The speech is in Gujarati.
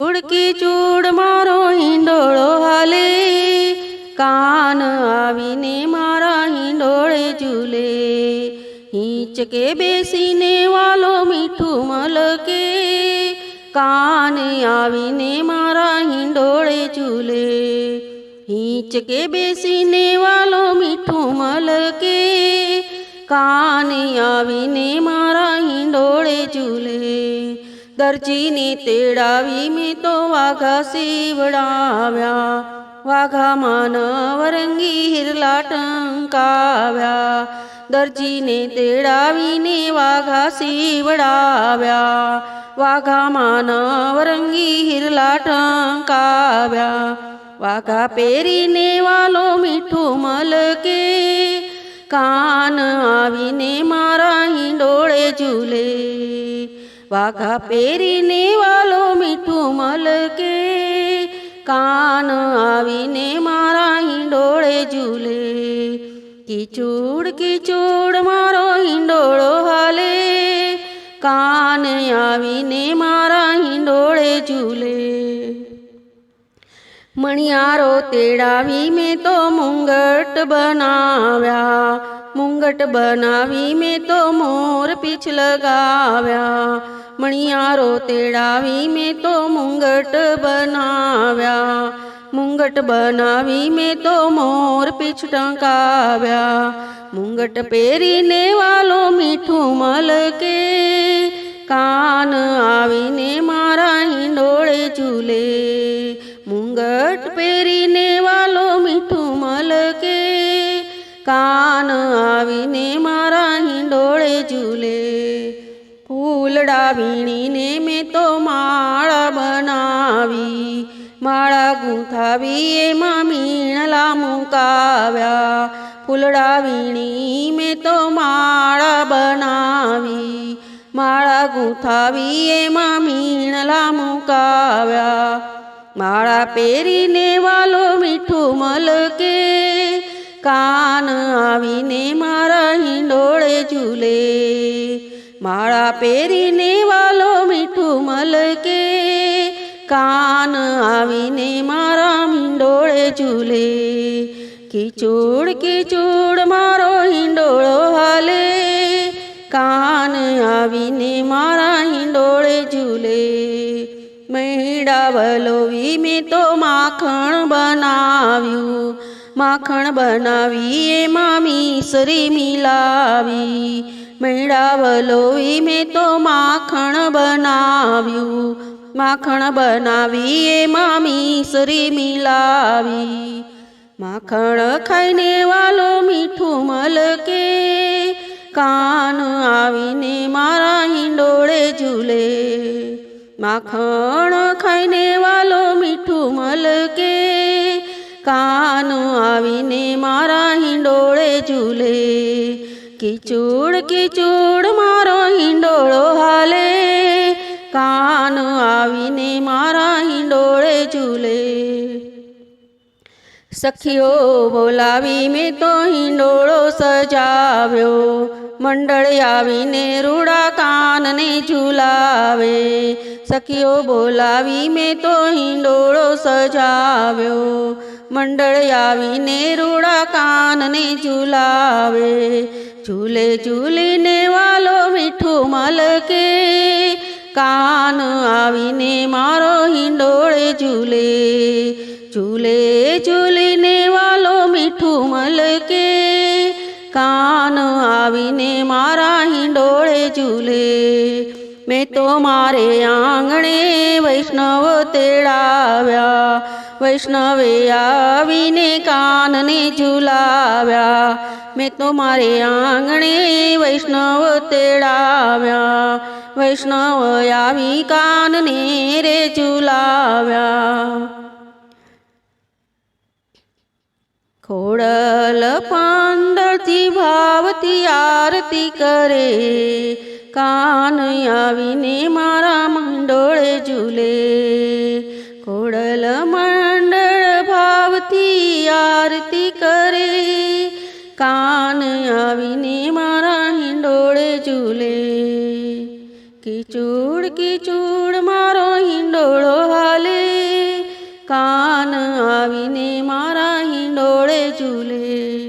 ઉડકી ચૂડ મારો હિંડોળો હાલે, કાન આવીને મારા હિંડોળે ઝૂલે. હિંચકે બેસીને વાલો મીઠું મલકે, કાન આવીને મારા હિંડોળે ઝૂલે. હિંચકે બેસીને વાલો મીઠું મલકે, કાન આવીને મારા હિંડોળે ઝૂલે. દરજીને તેડાવી મેં તો વાઘા સીવડાવ્યા. વાઘા માનવરંગી હિરલા ટંકાવ્યા. દરજીને તેડાવીને વાઘા સીવડાવ્યા. વાઘા માનવરંગી હિરલા ટંકાવ્યા. વાઘા પહેરીને વાલો મીઠું મલકે. કાન આવીને મારા હિંડોળે ઝૂલે. વાઘા પહેરીને વાલો મીઠું મલકે. કાન આવીને મારા હિંડોળે ઝૂલે. કિચૂડ કિચૂડ મારો હિંડોળો હાલે. કાન આવીને મારા હિંડોળે ઝૂલે. મણિયારો તેડાવી મેં તો મુંગટ બનાવ્યા. મુંગટ બનાવી મેં તો મોર પીછ લગાવ્યા મણિયારો તેડાવી મેં તો મુંગટ બનાવ્યા મુંગટ બનાવી મેં તો મોર પીછ ટંકાવ્યા મુંગટ પહેરીને વાલો મીઠું મલકે કાન આવીને મારા હિંડોળે ઝૂલે મુંગટ પહેરીને વાલો મીઠું મલકે કાન આવીને મારા હિંડોળે ઝૂલે. ફૂલડા વીણીને મેં તો માળા બનાવી. માળા ગૂંથાવી એમાં મીણલા મુકાવ્યા. ફૂલડા વીણી મેં તો માળા બનાવી. માળા ગૂંથાવી એમાં મીણલા મુકાવ્યા. માળા પહેરીને વાલો મીઠું મલકે. કાન આવીને મારા હિંડોળે ઝૂલે. માળા પહેરીને વાલો મીઠું મલકે. કાન આવીને મારા હિંડોળે ઝૂલે. કીચૂડ, કિચૂડ મારો હિંડોળો હાલે. કાન આવીને મારા હિંડોળે ઝૂલે. મૈડા વલોવી મેં તો માખણ બનાવ્યું. માખણ બનાવી એમાં મીસરી મિલાવી. મૈડા મેં તો માખણ બનાવ્યું. માખણ બનાવી એમાં મીસરી મિલાવી. માખણ ખાઈને વાલો મીઠું મલકે. કાન આવીને મારા હિંડોળે ઝૂલે. માખણ ખાઈને વાલો મીઠું મલકે. કાન આવીને મારા હિંડોળે ઝૂલે. કિચૂડ કિચૂડ, મારો હિંડોળો હાલે. કાનો આવીને મારા હિંડોળે ઝૂલે. સખીઓ બોલાવી મેં તો હિંડોળો સજાવ્યો. મંડળ આવીને રૂડા કાનને ઝૂલાવે. સખીઓ બોલાવી મેં તો હિંડોળો સજાવ્યો મંડળ આવીને રૂડા કાનને ઝૂલાવે ઝૂલે ઝૂલીને વાલો મીઠું મલકે કાન આવીને મારો હિંડોળે ઝૂલે ઝૂલે ઝૂલીને વાલો મીઠું મલકે કાન આવીને મારા હિંડોળે ઝૂલે મેં તો મારે આંગણે વૈષ્ણવ તેડાવ્યા વૈષ્ણવે આવીને કાનને ઝૂલાવ્યા મેં તો મારે આંગણે વૈષ્ણવ તેડાવ્યા વૈષ્ણવ આવી કાનને રે ઝૂલાવ્યા ખોડલ પાંદળથી ભાવથી આરતી કરે કાન આવીને મારા મંડોળે ઝૂલે. કોડલ મંડળ ભાવતી આરતી કરે. કાન આવીને મારા હિંડોળે ઝૂલે. કિચૂડ કિચૂડ મારો હિંડોળો હાલે. કાન આવીને મારા હિંડોળે ઝૂલે.